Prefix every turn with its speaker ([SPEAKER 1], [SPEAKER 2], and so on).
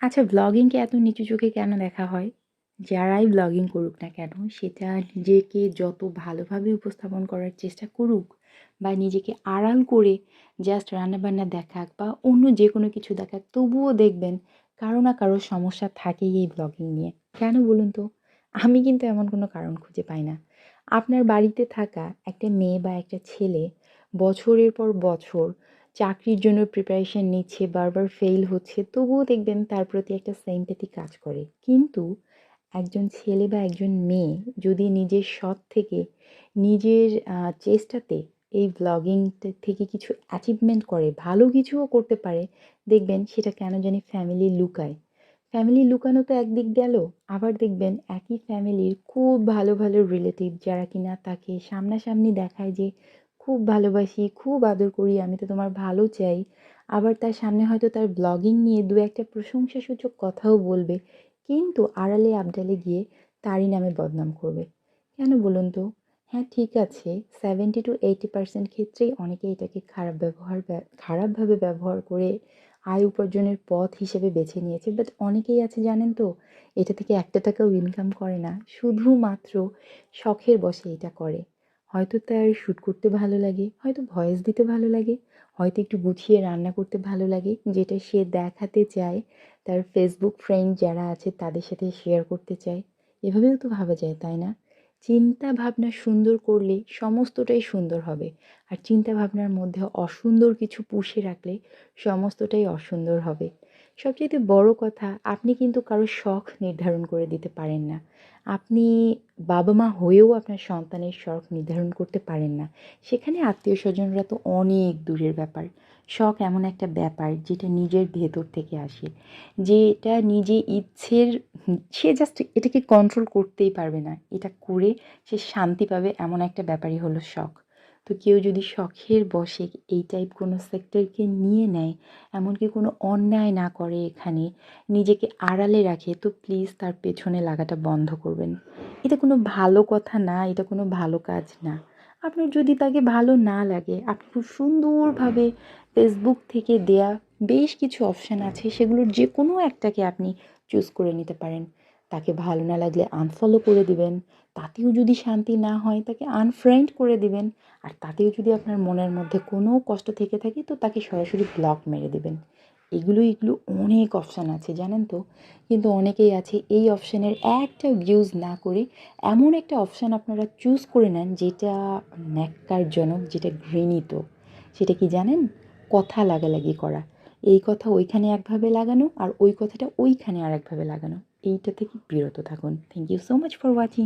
[SPEAKER 1] আচ্ছা ব্লগিংকে এত নিচু চোখে কেন দেখা হয়? যারাই ব্লগিং করুক না কেন, সেটা নিজেকে যত ভালোভাবে উপস্থাপন করার চেষ্টা করুক বা নিজেকে আড়াল করে জাস্ট রান্নাবান্না দেখাক বা অন্য যে কোনো কিছু দেখাক, তবুও দেখবেন কারও না কারও সমস্যা থাকেই এই ব্লগিং নিয়ে। কেন বলুন তো? আমি কিন্তু এমন কোনো কারণ খুঁজে পাই না। আপনার বাড়িতে থাকা একটা মেয়ে বা একটা ছেলে বছরের পর বছর চাকরির জন্য প্রিপারেশন নিচ্ছে, বারবার ফেল হচ্ছে, তবুও দেখবেন তার প্রতি একটা সিম্প্যাথি কাজ করে। কিন্তু একজন ছেলে বা একজন মেয়ে যদি নিজের সৎ থেকে, নিজের চেষ্টাতে এই ব্লগিং থেকে কিছু অ্যাচিভমেন্ট করে, ভালো কিছুও করতে পারে, দেখবেন সেটা কেন জানি ফ্যামিলি লুকায়। ফ্যামিলি লুকানো তো একদিক গেল, আবার দেখবেন একই ফ্যামিলির খুব ভালো ভালো রিলেটিভ যারা কিনা তাকে সামনাসামনি দেখায় যে খুব ভালোবাসি, খুব আদর করি, আমি তো তোমার ভালো চাই। আবার তার সামনে হয়তো তার ব্লগিং নিয়ে দু একটা প্রশংসাসূচক কথাও বলবে, কিন্তু আড়ালে আবডালে গিয়ে তারই নামে বদনাম করবে। কেন বলুন তো? হ্যাঁ ঠিক আছে সেভেন্টি টু এইটি পার্সেন্ট ক্ষেত্রেই অনেকে এটাকে খারাপ ব্যবহার খারাপভাবে ব্যবহার করে আয় উপার্জনের পথ হিসেবে বেছে নিয়েছে বাট অনেকেই আছে জানেন তো, এটা থেকে একটা টাকাও ইনকাম করে না, শুধুমাত্র শখের বশে এটা করে। হয়তো তার শ্যুট করতে ভালো লাগে, হয়তো ভয়েস দিতে ভালো লাগে, হয়তো একটু গুছিয়ে রান্না করতে ভালো লাগে, যেটা সে দেখাতে চায়, তার ফেসবুক ফ্রেন্ড যারা আছে তাদের সাথে শেয়ার করতে চায়। এভাবেও তো ভাবা যায়, তাই না? চিন্তা ভাবনা সুন্দর করলে সমস্তটাই সুন্দর হবে, আর চিন্তা ভাবনার মধ্যে অসুন্দর কিছু পুষে রাখলে সমস্তটাই অসুন্দর হবে। সবচেয়ে বড় কথা, আপনি কিন্তু কারও শখ নির্ধারণ করে দিতে পারেন না। আপনি বাবা মা হয়েও আপনার সন্তানের শখ নির্ধারণ করতে পারেন না। সেখানে আত্মীয় স্বজনরা তো অনেক দূরের ব্যাপার। শখ এমন একটা ব্যাপার যেটা নিজের ভেতর থেকে আসে। যেটা নিজে ইচ্ছের, সে জাস্ট এটাকে কন্ট্রোল করতেই পারবে না। এটা করে সে শান্তি পাবে এমন একটা ব্যাপারই হলো শখ। তো কেউ যদি শখের বসে এই টাইপ কোনো সেক্টরকে নিয়ে নেয়, এমনকি কোনো অন্যায় না করে এখানে, নিজেকে আড়ালে রাখে, তো প্লিজ তার পেছনে লাগাটা বন্ধ করবেন। এটা কোনো ভালো কথা না, এটা কোনো ভালো কাজ না। আপনার যদি তাকে ভালো না লাগে, আপনি খুব সুন্দরভাবে ফেসবুক থেকে দেয়া বেশ কিছু অপশান আছে, সেগুলোর যে কোনো একটাকে আপনি চুজ করে নিতে পারেন। তাকে ভালো না লাগলে আনফলো করে দিবেন, তাতেও যদি শান্তি না হয় তাকে আনফ্রেন্ড করে দিবেন, আর তাতেও যদি আপনার মনের মধ্যে কোনো কষ্ট থেকে থাকে তো তাকে সরাসরি ব্লক মেরে দেবেন। এগুলো এগুলো অনেক অপশান আছে, জানেন তো? কিন্তু অনেকেই আছে এই অপশানের একটা ইউজ না করে এমন একটা অপশান আপনারা চুজ করে নেন যেটা ন্যাক্কারজনক, যেটা ঘৃণিত। সেটা কি জানেন? কথা লাগালাগি করা। এই কথা ওইখানে একভাবে লাগানো আর ওই কথাটা ওইখানে আর একভাবে লাগানো। এইটা থেকে বিরত থাকুন। Thank you so much for watching